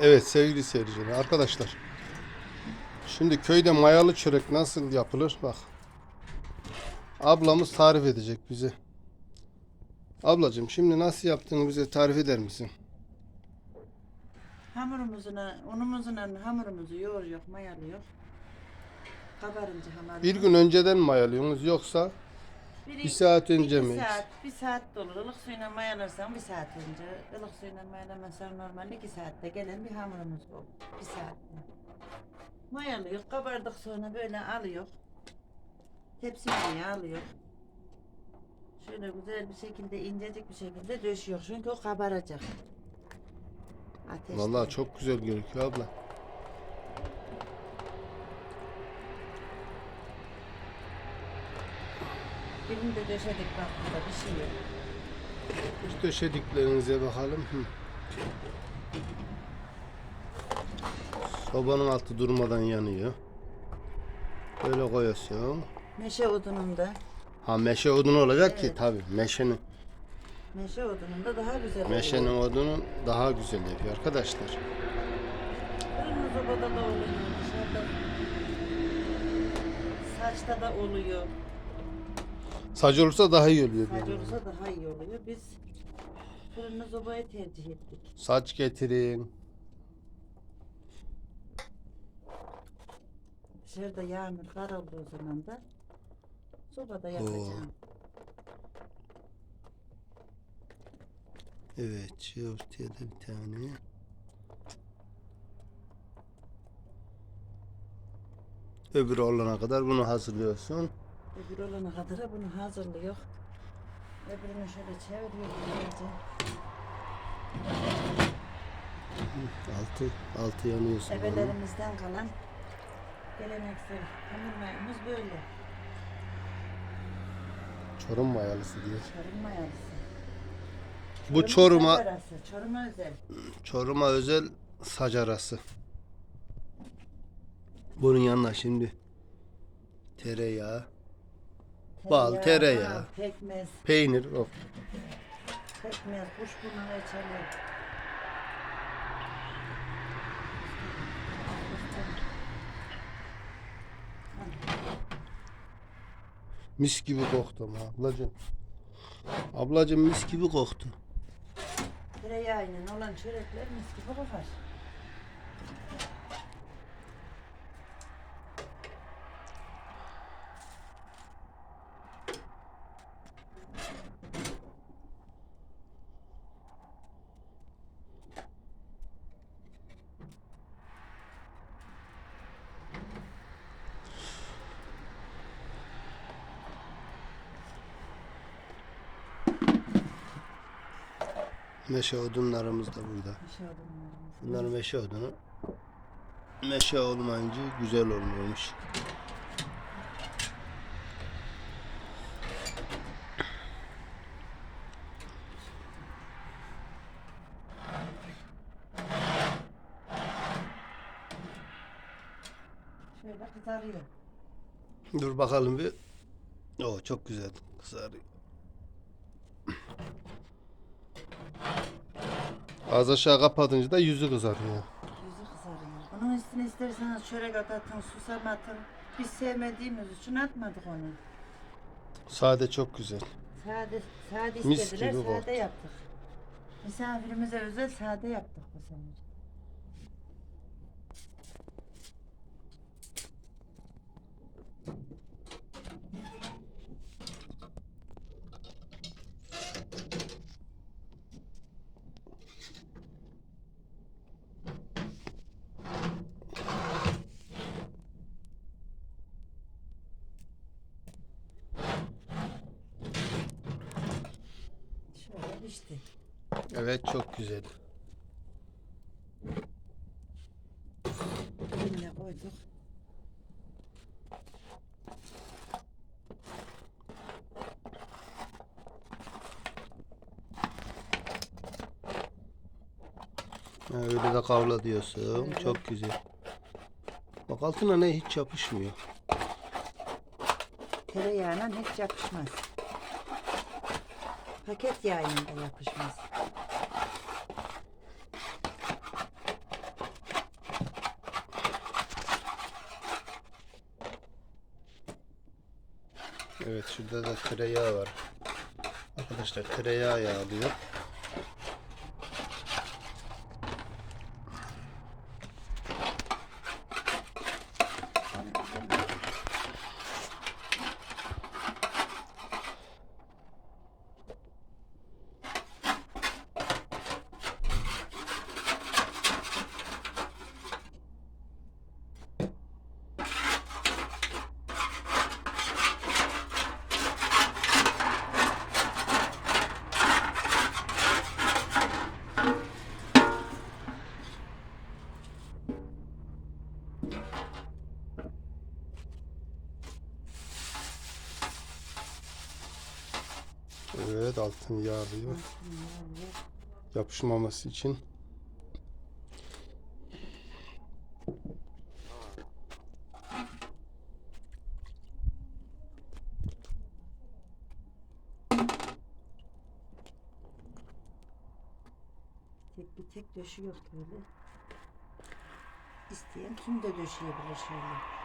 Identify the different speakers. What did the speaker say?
Speaker 1: Evet sevgili seyirciler arkadaşlar. Şimdi köyde mayalı çörek nasıl yapılır bak. Ablamız tarif edecek bize. Ablacığım şimdi nasıl yaptığını bize tarif eder misin?
Speaker 2: Hamurumuzuna, unumuzuna hamurumuzu yoğuruyor, mayalıyor. Kabarınca hamur.
Speaker 1: Bir gün önceden mi mayalıyorsunuz yoksa
Speaker 2: bir,
Speaker 1: bir saat önce mi?
Speaker 2: saat, bir saat dolu. Ilık suyla mayalarsan bir saat önce. ılık suyla mayalamazsan normal iki saatte gelen bir hamurumuz bu. Bir saatte. Mayalıyor, kabardık sonra böyle alıyor. Tepsiye alıyor. Şöyle güzel bir şekilde incecik bir şekilde döşüyor. Çünkü o kabaracak. Ateşte.
Speaker 1: Vallahi çok güzel gözüküyor abla.
Speaker 2: Birini de döşedik bak burada bir şey yok.
Speaker 1: Bir döşediklerinize bakalım. Hı. Sobanın altı durmadan yanıyor. Böyle koyuyorsun.
Speaker 2: Meşe odununda,
Speaker 1: Ha meşe odunu olacak ki
Speaker 2: Evet.
Speaker 1: tabi meşenin
Speaker 2: meşe odununda daha güzel oluyor.
Speaker 1: meşenin odunu daha güzel yapıyor arkadaşlar.
Speaker 2: Fırın sobada da oluyor, dışarıda. Saçta da oluyor.
Speaker 1: Sac olursa daha iyi oluyor. Diyorum.
Speaker 2: olursa daha iyi oluyor. Biz fırını sobaya tercih ettik.
Speaker 1: Saç getirin.
Speaker 2: Dışarıda yağmur, kar olduğu zaman da sobada yapacağım.
Speaker 1: Evet şu ortaya da bir tane. Öbürü olana kadar bunu hazırlıyorsun.
Speaker 2: Öbür olana kadar bunu hazırlıyor. Öbürünü şöyle çeviriyor. güzelce.
Speaker 1: Altı, altı yanıyorsun. bunun.
Speaker 2: Ebelerimizden kalan geleneksel hamur mayamız böyle.
Speaker 1: Çorum mayalısı diyor.
Speaker 2: Çorum mayalısı.
Speaker 1: Bu Çorum'a
Speaker 2: sacarası, Çorum'a özel.
Speaker 1: Çorum'a özel sac arası. Bunun yanına şimdi tereyağı, Bal, tereyağı.
Speaker 2: Pekmez,
Speaker 1: peynir, of.
Speaker 2: pekmez, kuşburnu reçeli.
Speaker 1: Mis gibi koktu ama ablacığım. Ablacığım mis gibi koktu.
Speaker 2: Tereyağıyla olan çörekler mis gibi kokar.
Speaker 1: Meşe odunlarımız da burada. Bunlar meşe odunu. Meşe olmayınca güzel olmuyormuş.
Speaker 2: Şöyle kızarıyor.
Speaker 1: Dur bakalım bir. Oo çok güzel kızarıyor. Az aşağı kapatınca da yüzü kızarıyor.
Speaker 2: Yüzü kızarıyor. Onun üstüne isterseniz çörek atın, susam atın. Biz sevmediğimiz için atmadık onu.
Speaker 1: Sade çok güzel.
Speaker 2: Sade, sade
Speaker 1: Mis
Speaker 2: istediler,
Speaker 1: gibi
Speaker 2: sade
Speaker 1: koktu.
Speaker 2: yaptık. Misafirimize özel sade yaptık bu sefer. Şöyle pişti.
Speaker 1: Evet çok güzel.
Speaker 2: Dilimle koyduk.
Speaker 1: Ha, öyle de kavla diyorsun.
Speaker 2: Evet.
Speaker 1: Çok güzel. Bak altına ne hiç yapışmıyor.
Speaker 2: Tereyağına hiç yapışmaz paket yağıyla da yapışmaz.
Speaker 1: Evet şurada da tereyağı var. Arkadaşlar tereyağı yağlıyor. Evet altını yağlıyor. Yapışmaması için.
Speaker 2: Tek bir tek döşü yok böyle. İsteyen tüm de döşeyebilir şöyle.